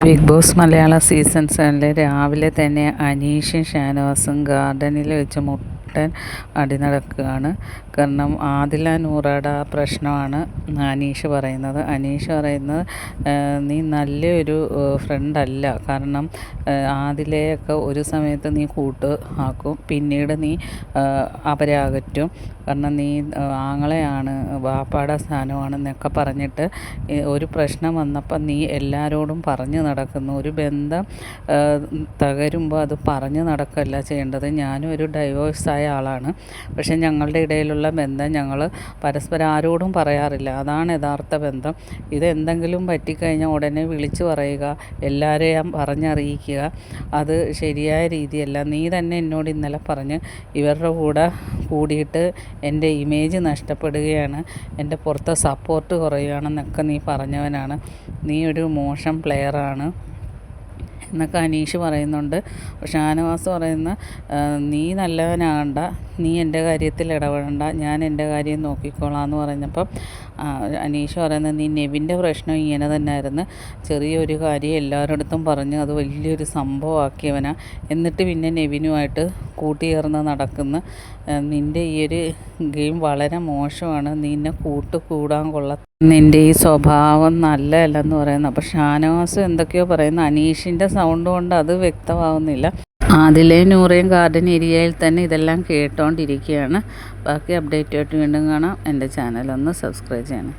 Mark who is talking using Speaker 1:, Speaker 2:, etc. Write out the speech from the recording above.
Speaker 1: Big boss മലയാള season സെവനിൽ രാവിലെ തന്നെ അനീഷും ഷാനവാസും ഗാർഡനിൽ വെച്ച് മുട്ടൻ അടി നടക്കുകയാണ്. കാരണം ആദില നൂറയുടെ ആ പ്രശ്നമാണ് അനീഷ് പറയുന്നത്. അനീഷ് പറയുന്നത് നീ നല്ലൊരു ഫ്രണ്ടല്ല കാരണം ആദിലയൊക്കെ ഒരു സമയത്ത് നീ കൂട്ട് ആക്കും പിന്നീട് നീ അവരെ അകറ്റും. കാരണം നീ ആങ്ങളെയാണ് വാപ്പാടെ സ്ഥാനമാണെന്നൊക്കെ പറഞ്ഞിട്ട് ഒരു പ്രശ്നം വന്നപ്പോൾ നീ എല്ലാവരോടും പറഞ്ഞു നടക്കുന്നു. ഒരു ബന്ധം തകരുമ്പോൾ അത് പറഞ്ഞു നടക്കല്ല ചെയ്യേണ്ടത്. ഞാനും ഒരു ഡൈവേഴ്സായ ആളാണ്. പക്ഷേ ഞങ്ങളുടെ ഇടയിലുള്ള ബന്ധം ഞങ്ങൾ പരസ്പരം ആരോടും പറയാറില്ല. അതാണ് യഥാർത്ഥ ബന്ധം. ഇത് എന്തെങ്കിലും പറ്റിക്കഴിഞ്ഞാൽ ഉടനെ വിളിച്ചു പറയുക എല്ലാവരെയും പറഞ്ഞറിയിക്കുക. അത് ശരിയായ രീതിയല്ല. നീ തന്നെ എന്നോട് ഇന്നലെ പറഞ്ഞ് ഇവരുടെ കൂടെ കൂടിയിട്ട് എന്റെ ഇമേജ് നഷ്ടപ്പെടുകയാണ്. എന്റെ പുറത്തെ സപ്പോർട്ട് കുറയുകയാണെന്നൊക്കെ നീ പറഞ്ഞവനാണ്. നീ ഒരു മോശം പ്ലെയറാണ് എന്നൊക്കെ അനീഷ് പറയുന്നുണ്ട്. ഷാനവാസ് പറയുന്ന നീ നല്ലവനാകണ്ട. നീ എന്റെ കാര്യത്തിൽ ഇടപെടണ്ട. ഞാൻ എന്റെ കാര്യം നോക്കിക്കോളാം എന്ന് പറഞ്ഞപ്പം അനീഷ് പറയുന്നത് നീ നെവിന്റെ പ്രശ്നം ഇങ്ങനെ തന്നെയായിരുന്നു ചെറിയൊരു കാര്യം എല്ലാവരുടെ അടുത്തും പറഞ്ഞ്. അത് വലിയൊരു സംഭവമാക്കിയവനാണ് എന്നിട്ട് പിന്നെ നെവിനുമായിട്ട് കൂട്ടിയേർന്ന് നടക്കുന്ന നിന്റെ ഈ ഒരു ഗെയിം വളരെ മോശമാണ്. നിന്നെ കൂട്ട് കൂടാൻ കൊള്ള നിന്റെ ഈ സ്വഭാവം നല്ലതല്ലെന്ന് പറയുന്നത് അപ്പോൾ ഷാനവാസ് എന്തൊക്കെയോ പറയുന്നു. അനീഷിന്റെ സൗണ്ട് കൊണ്ട് അത് വ്യക്തമാവുന്നില്ല. ആദിലെ നൂറേം ഗാർഡൻ ഏരിയയിൽ തന്നെ ഇതെല്ലാം കേട്ടോണ്ടിരിക്കുകയാണ് ബാക്കി അപ്ഡേറ്റുമായിട്ട് വീണ്ടും കാണാം. എന്റെ ചാനലൊന്ന് സബ്സ്ക്രൈബ് ചെയ്യണം.